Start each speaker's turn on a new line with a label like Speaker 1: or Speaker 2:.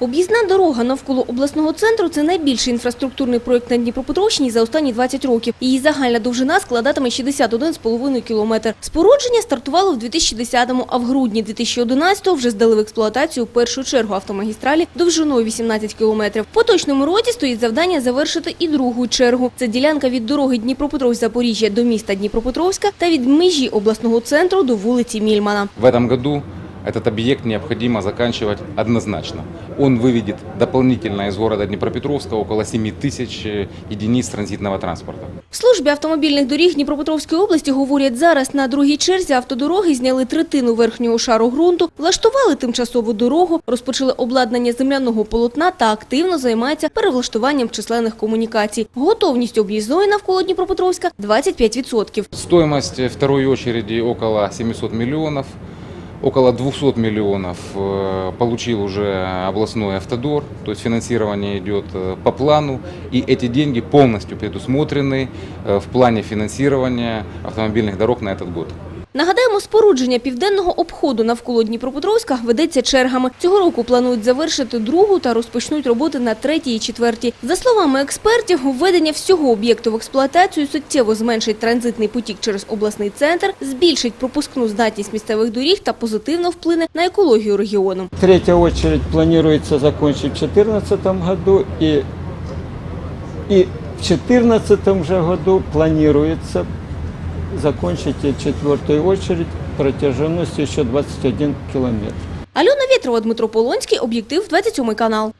Speaker 1: Об'їзна дорога навколо обласного центру – це найбільший інфраструктурний проєкт на Дніпропетровщині за останні 20 років. Її загальна довжина складатиме 61,5 кілометр. Спорудження стартувало в 2010-му, а в грудні 2011-го вже здали в експлуатацію першу чергу автомагістралі довжиною 18 кілометрів. В поточному році стоїть завдання завершити і другу чергу. Це ділянка від дороги Дніпропетровськ-Запоріжжя до міста Дніпропетровська та від межі обласного центру до вулиці Мільмана.
Speaker 2: В этом году этот объект необходимо заканчивать однозначно. Он выведет дополнительно из города Днепропетровска около 7 тысяч э, единиц транзитного транспорта.
Speaker 1: В службі автомобільних доріг Дніпропетровської області говорять, зараз на другій черзі автодороги зняли третину верхнього шару ґрунту, влаштували тимчасову дорогу, розпочали обладнання земляного полотна та активно займаються перевлаштуванням численних комунікацій. Готовність об'їзної навколо Дніпропетровська – 25%.
Speaker 2: Стоимость э, второй очереди около 700 миллионов. Около 200 миллионов э, получил уже областной автодор, то есть финансирование идет э, по плану, и эти деньги полностью предусмотрены э, в плане финансирования автомобильных дорог на этот год.
Speaker 1: Нагадаємо, спорудження південного обходу навколо Дніпропетровська ведеться чергами. Цього року планують завершити другу та розпочнуть роботи на третій і четвертій. За словами експертів, введення всього об'єкту в експлуатацію суттєво зменшить транзитний потік через обласний центр, збільшить пропускну здатність місцевих доріг та позитивно вплине на екологію регіону.
Speaker 3: Третья очередь планируется закончить в 2014 году и, и в 2014 же году планируется закончить и четвертую очередь протяженностью еще 21 километр.
Speaker 1: Альона Вєтрова, Дмитро Полонський, об'єктив 27 канал.